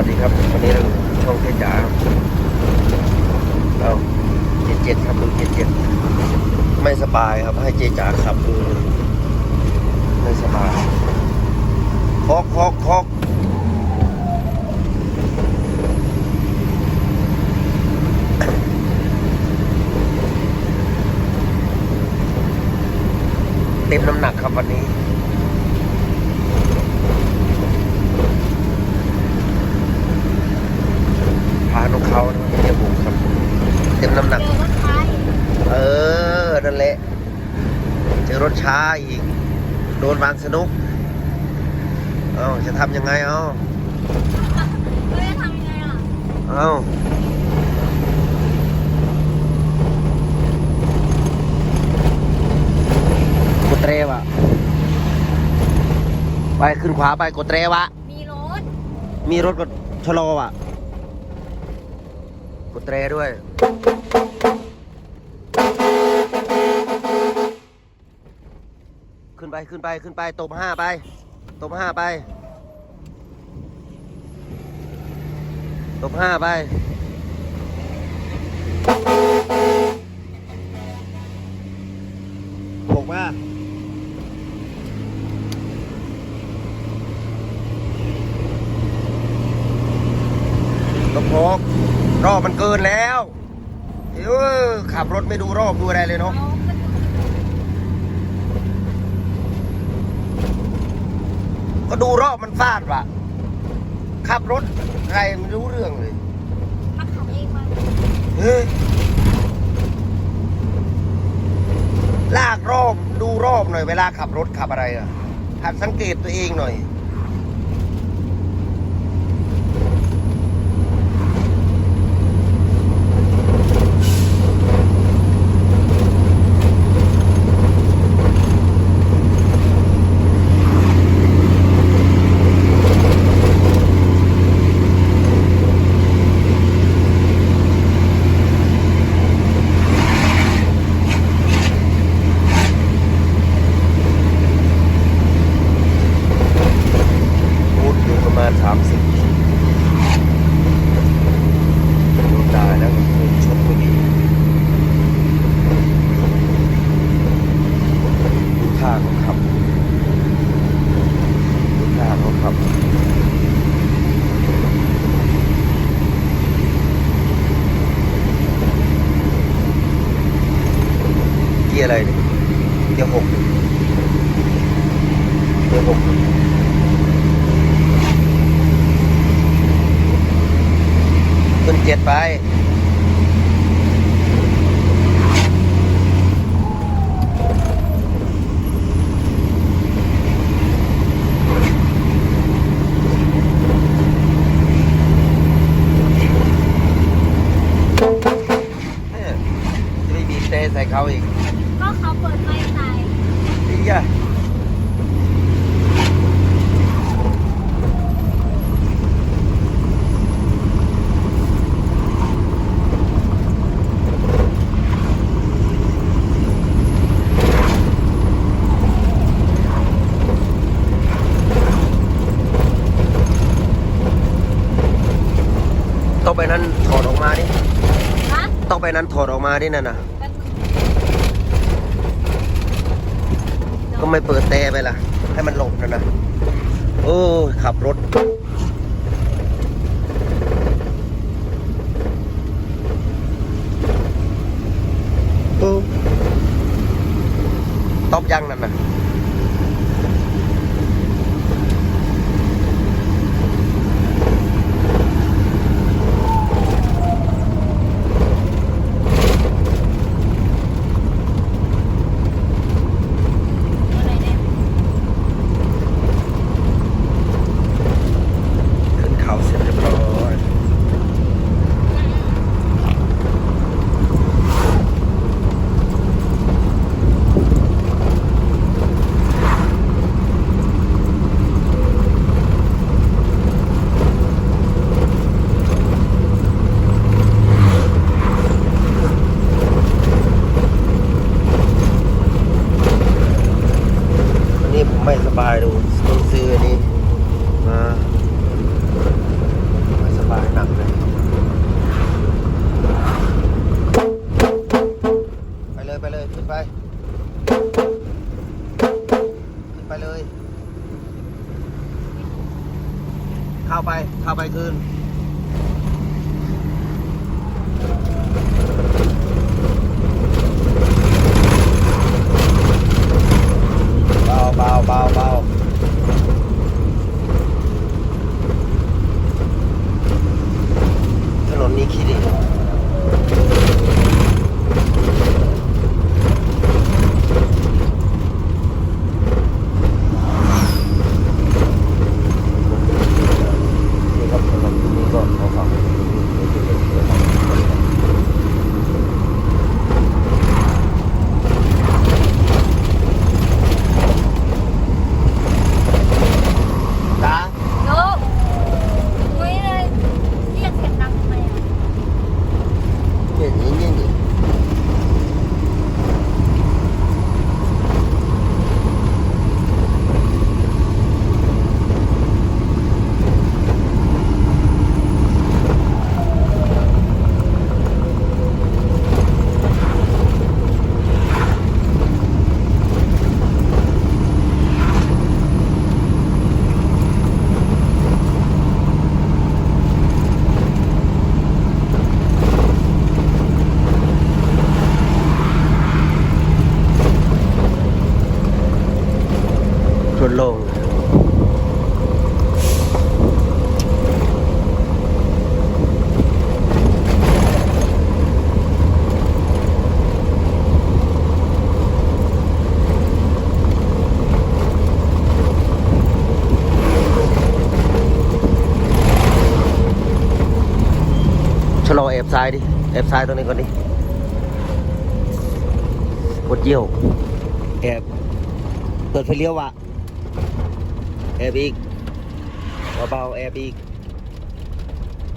วัสดีครับวันนี้เราช่องเทจ๋าเอาเจ็ดเจ็ดครับดูเจ็ดเจ็ดไม่สบายครับ ให้เจจ๋าขับดูไม่สบายคอกคอกคอกเต็มน้ำหนักครับวันนี้ พานของเขานะเรียกบุกครับ เต็มน้ำหนัก เจอรถไฟ เออ นั่นแหละ เจอรถ ช้าอีก โดนวางสนุก เอ้าจะทำยังไงเอ้าเฮ้ยจะทำยังไงอะเอ้ากดเตรวะไปขึ้นขวาไปกดเตรวะ มีรถมีรถกดชะลออะกดเตรด้วย ขึ้นไปขึ้นไปขึ้นไปตบห้าไปตบห้าไปตบห้าไปบอกว่าก็พกรอบมันเกินแล้ว เออขับรถไม่ดูรอบดูอะไรเลยเนาะ เอามัน ก็ดูรอบมันฟาดว่ะ ขับรถใครไม่รู้เรื่องเลยมาขับเองมาเฮ้ยลากรอบดูรอบหน่อยเวลาขับรถขับอะไรอะหัดสังเกตตัวเองหน่อย พูดอยู่ประมาณสามสิบดูตายแล้วชนพอดีดูท่าเขาขับดูท่าเขาขับ เกียร์อะไรเนี่ยเกียร์หกเกียร์หกขึ้นเจ็ดไปเนี่ยจะไม่บีบเตะใส่เขาอีกเขาเปิดไฟใส่ อีกอะต้องไปนั้นถอดออกมาดิฮะต้องไปนั้นถอดออกมาดินั่นน่ะ แป๊บนึง ก็ไม่เปิดแต่ไปล่ะ ให้มันหลบนะนะ โอ้ ขับรถ ไปเลย เข้าไป เข้าไปคืน ชนโลง ชะลอแอบซ้ายดิ แอบซ้ายตรงนี้ก่อนดิกดเยี่ยว แอบ เปิดไฟเลี้ยวว่ะ แอบอีกเบาๆแอบอีก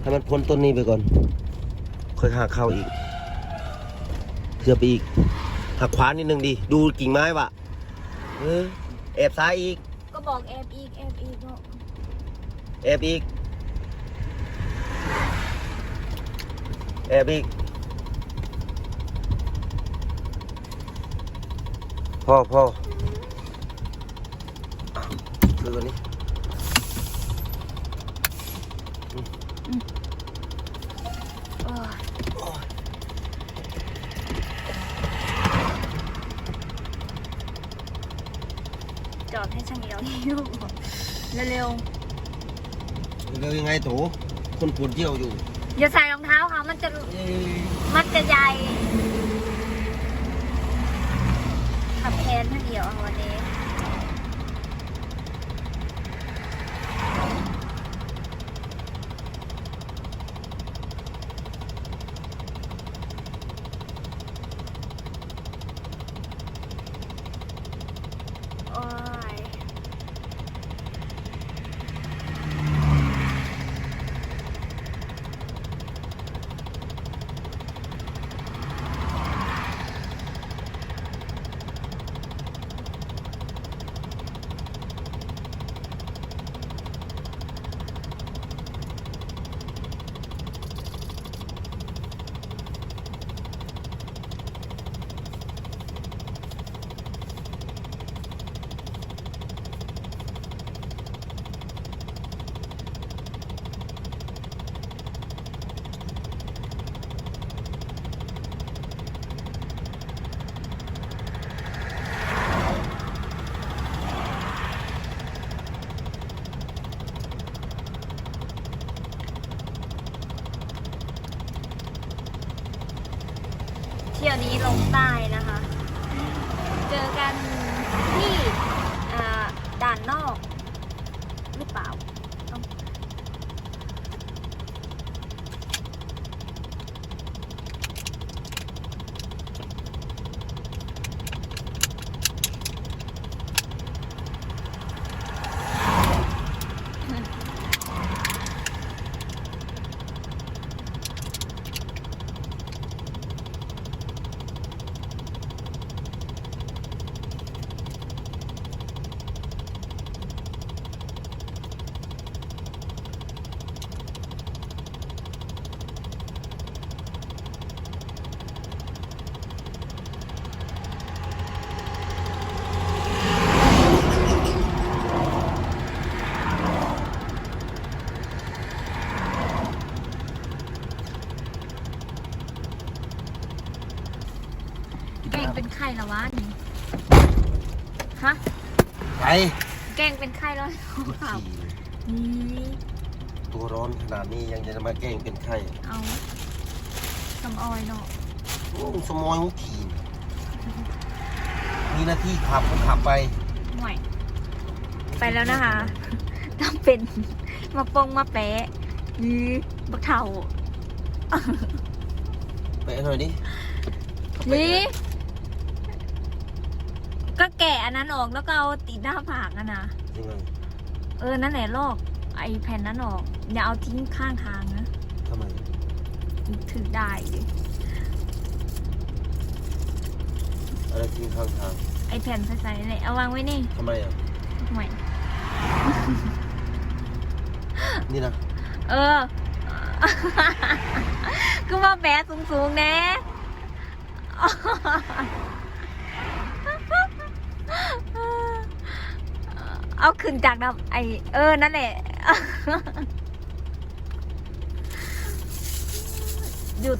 ให้มันพ้นต้นนี้ไปก่อน ค่อยหักเข้าอีกเพื่อไปอีกหักขวานิดนึงดิดูกิ่งไม้ว่ะเออแอบซ้ายอีก ก็บอกแอบอีกแอบอีกเนาะแอบอีกแอบอีกพ่อพ่ออ้าว ดูกันนี้เออจอดให้ช่างเอียวหิ้วเร็วเร็วยังไงโถคนปวดเยี่ยวอยู่ ๆอย่าใส่รองเท้าค่ะมันจะมันจะใหญ่ขับแทนช่างเอียวเอาวันนี้ โอ้ย เที่ ยวนี้ลงใต้นะคะ เจอกันที่ด่านนอก ข้แล้ววะนี่ฮะไปแกล้งเป็นไข้แล้วข่าวนี่ตัวร้อนขนาดนี้ยังจะมาแกล้งเป็นไข้เอาสำออยเนาะโอ้สมอยมุขีนมีหน้าที่ขับก็ขับไปห่วยไปแล้วนะคะทำเป็นมาปงมาแปะยือบักเถ่าไปหน่อยดิเข้าไปนี่ ก็แกะอันนั้นออกแล้วก็เอาติดหน้าผากอะนะยังไงเออนั่นแหละลอกไอแผ่นนั้นออกอย่าเอาทิ้งข้างทางนะทำไมถือได้ดิอะไรทิ้งข้างทางไอแผ่นใสๆเลยเอาวางไว้นี่ทำไมอะห่วยนี่นะเออ ก็ว่าแบะสูงๆแน่ เอาขึ้นจากน้ำไอเออ นั่นแหละ หยุด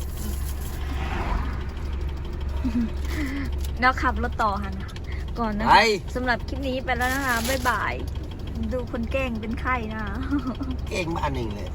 แล้วขับรถต่อค่ะนะก่อนนะไป สำหรับคลิปนี้ไปแล้วนะคะ บ๊ายบาย ดูคนแกล้งเป็นไข้นะคะเก่งบ้านเองเลย